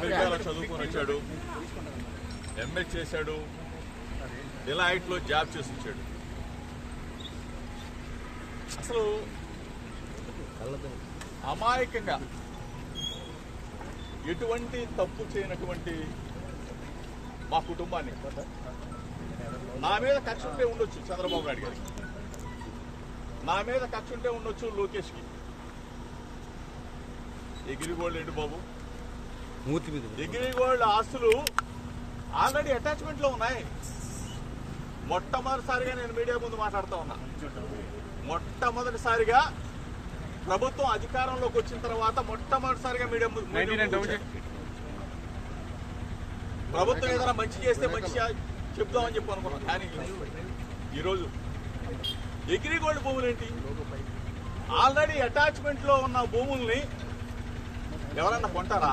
అమెరికాలో చదువుకొని వచ్చాడు. ఎంఎస్ చేశాడు. డిలాయిట్లో జాబ్ చేసి వచ్చాడు. అసలు అమాయకంగా ఎటువంటి తప్పు చేయనటువంటి మా కుటుంబాన్ని నా మీద కక్ష ఉంటే ఉండొచ్చు చంద్రబాబు నాయుడు గారికి. నా మీద కక్ష ఉంటే ఉండొచ్చు లోకేష్కి. ఎగిరిగోళ్ళు ఏంటి బాబు? మూతి మీద ఎగిరిగోళ్ళ ఆస్తులు ఆల్రెడీ అటాచ్మెంట్లో ఉన్నాయి. మొట్టమొదటిసారిగా నేను మీడియా ముందు మాట్లాడుతా ఉన్నా. మొట్టమొదటిసారిగా ప్రభుత్వం అధికారంలోకి వచ్చిన తర్వాత మొట్టమొదటిసారిగా మీడియా ముందు. ప్రభుత్వం ఏదైనా మంచి చేస్తే మంచి చెప్దామని చెప్పి అనుకున్నాం కానీ ఈరోజు ఎగిరిగోల్డ్ భూములు ఏంటి? ఆల్రెడీ అటాచ్మెంట్లో ఉన్న భూముల్ని ఎవరన్నా కొంటారా?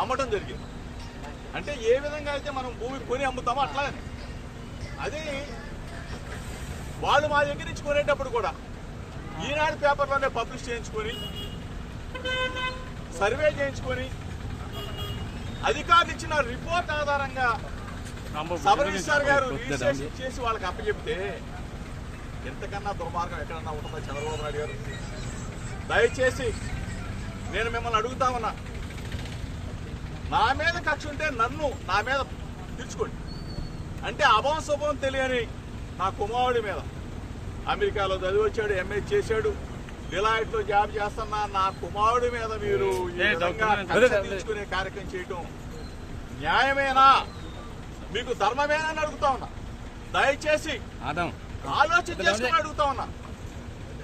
అమ్మటం జరిగింది. అంటే ఏ విధంగా అయితే మనం భూమి కొని అమ్ముతామో అట్లానే. అది వాళ్ళు మా దగ్గర నుంచి కొనేటప్పుడు కూడా ఈనాడు పేపర్లోనే పబ్లిష్ చేయించుకొని సర్వే చేయించుకొని అధికారులు ఇచ్చిన రిపోర్ట్ ఆధారంగా సబ్ రిజిస్టార్ గారు రిజిస్ట్రేషన్ చేసి వాళ్ళకి అప్పచెప్తే ఎంతకన్నా దుర్మార్గం ఎక్కడన్నా ఉంటుందా చంద్రబాబు నాయుడు గారు. దయచేసి నేను మిమ్మల్ని అడుగుతా ఉన్నా. నా మీద కక్ష ఉంటే నన్ను నా మీద తీర్చుకోండి. అంటే అభం శుభం తెలియని నా కుమారుడి మీద. అమెరికాలో చదివి వచ్చాడు ఎంఏ చేశాడు. డిలాయిట్లో జాబ్ చేస్తున్న నా కుమారుడి మీద మీరు. తీర్చుకునే కార్యక్రమం చేయటం న్యాయమేనా? మీకు ధర్మమేనా అని అడుగుతా ఉన్నా. దయచేసి ఆలోచన చేసుకుని అడుగుతా ఉన్నా.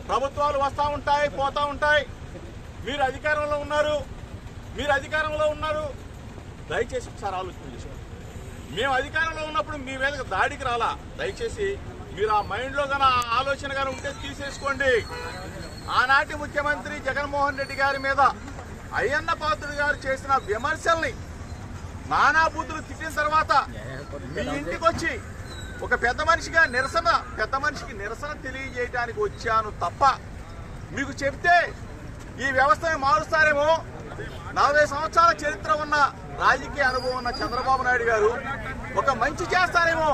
ప్రభుత్వాలు వస్తా ఉంటాయి పోతా ఉంటాయి. మీరు అధికారంలో ఉన్నారు. మీరు అధికారంలో ఉన్నారు. దయచేసి ఒకసారి ఆలోచన చేసుకోండి మేము అధికారంలో ఉన్నప్పుడు మీ మీద దాడికి రాలా? దయచేసి మీరు ఆ మైండ్లో కానీ ఆలోచన కానీ ఉంటే తీసేసుకోండి. ఆనాటి ముఖ్యమంత్రి జగన్మోహన్ రెడ్డి గారి మీద అయ్యన్న పాత్రుడు గారు చేసిన విమర్శల్ని నానాబూతులు తిట్టిన తర్వాత మీ ఇంటికి వచ్చి ఒక పెద్ద మనిషిగా నిరసన పెద్ద మనిషికి నిరసన తెలియజేయడానికి వచ్చాను తప్ప మీకు చెప్తే ఈ వ్యవస్థను మారుస్తారేమో? నలభై సంవత్సరాల చరిత్ర ఉన్న రాజకీయ అనుభవం ఉన్న చంద్రబాబు నాయుడు గారు ఒక మంచి చేస్తారేమో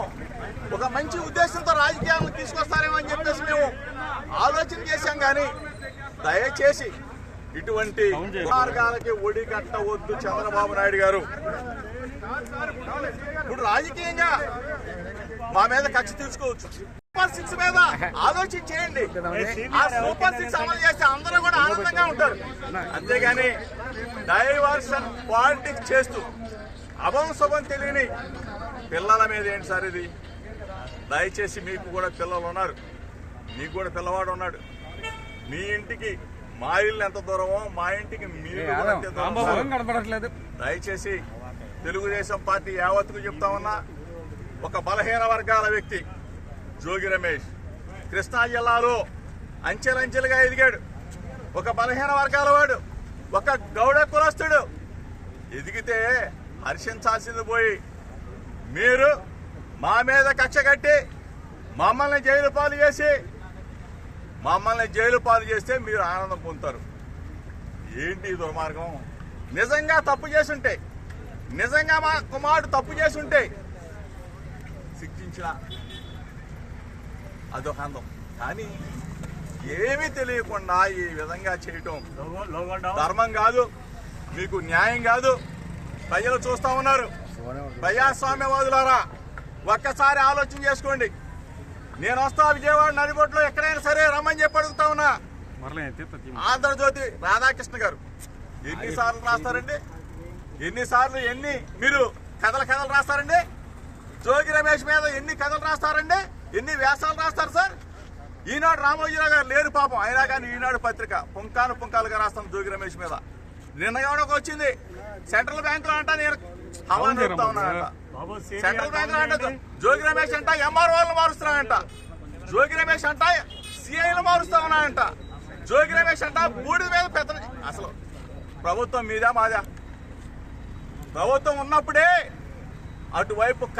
ఒక మంచి ఉద్దేశంతో రాజకీయాలను తీసుకొస్తారేమో అని చెప్పేసి మేము ఆలోచన చేశాం కానీ దయచేసి ఇటువంటి మార్గాలకి ఒడి కట్టవద్దు చంద్రబాబు నాయుడు గారు. ఇప్పుడు రాజకీయంగా మా మీద కక్ష తీసుకోవచ్చు సూపర్ సిక్స్ మీద ఆలోచన చేయండి. ఆ సూపర్ సిక్స్ అమలు చేస్తే అందరూ కూడా ఆనందంగా ఉంటారు. అంతేగాని డైవర్షన్ పాలిటిక్స్ చేస్తూ అభం శుభం తెలియని పిల్లల మీద ఏంటి సార్ ఇది? దయచేసి మీకు కూడా పిల్లలు ఉన్నారు. మీకు కూడా పిల్లవాడు ఉన్నాడు. మీ ఇంటికి మా ఇల్లు ఎంత దూరమో మా ఇంటికి మీరు దయచేసి తెలుగుదేశం పార్టీ యావత్తుకు చెప్తా ఉన్నా ఒక బలహీన వర్గాల వ్యక్తి జోగి రమేష్. కృష్ణా జిల్లాలో అంచెలంచెలుగా ఎదిగాడు. ఒక బలహీన వర్గాల వాడు. ఒక గౌడ కులస్తుడు. ఎదిగితే హర్షించాల్సింది పోయి మీరు మా మీద కక్ష కట్టి మమ్మల్ని జైలు పాలు చేసి మమ్మల్ని జైలు పాలు చేస్తే మీరు ఆనందం పొందుతారు. ఏంటి దుర్మార్గం? నిజంగా తప్పు చేసుంటే నిజంగా మా కుమారుడు తప్పు చేసుంటే శిక్షించిన అదొక అందం కానీ ఏమీ తెలియకుండా ఈ విధంగా చేయటం ధర్మం కాదు మీకు న్యాయం కాదు. ప్రజలు చూస్తా ఉన్నారు. ప్రజాస్వామ్యవాదులారా ఒక్కసారి ఆలోచన చేసుకోండి. నేను వస్తా విజయవాడ నడిబొట్లో ఎక్కడైనా సరే రమ్మని చెప్పి అడుగుతా ఉన్నా. ఆంధ్రజ్యోతి రాధాకృష్ణ గారు ఎన్నిసార్లు రాస్తారండి? ఎన్నిసార్లు ఎన్ని? మీరు కథలు కథలు రాస్తారండి? జోగి రమేష్ మీద ఎన్ని కథలు రాస్తారండి? ఎన్ని వ్యాసాలు రాస్తారు సార్? ఈనాడు రామోజీరావు గారు లేరు పాపం. అయినా కానీ ఈనాడు పత్రిక పుంకాను పుంకాలుగా రాస్తాం జోగి రమేష్ మీద. నిన్న ఎవడొక వచ్చింది? సెంట్రల్ బ్యాంక్లో అంట నేను హవా జనం ఉన్నానంట. సెంట్రల్ బ్యాంక్లో అంట జోగి రమేష్ అంట ఎంఆర్ వాళ్ళు మారుస్తున్నాడంట జోగి రమేష్ అంట సిఐలు మారుస్తా ఉన్నాడంట జోగి రమేష్ అంట బూడిద మీద పెద్ద అసలు ప్రభుత్వం మీదా మాదా? ప్రభుత్వం ఉన్నప్పుడే అటువైపు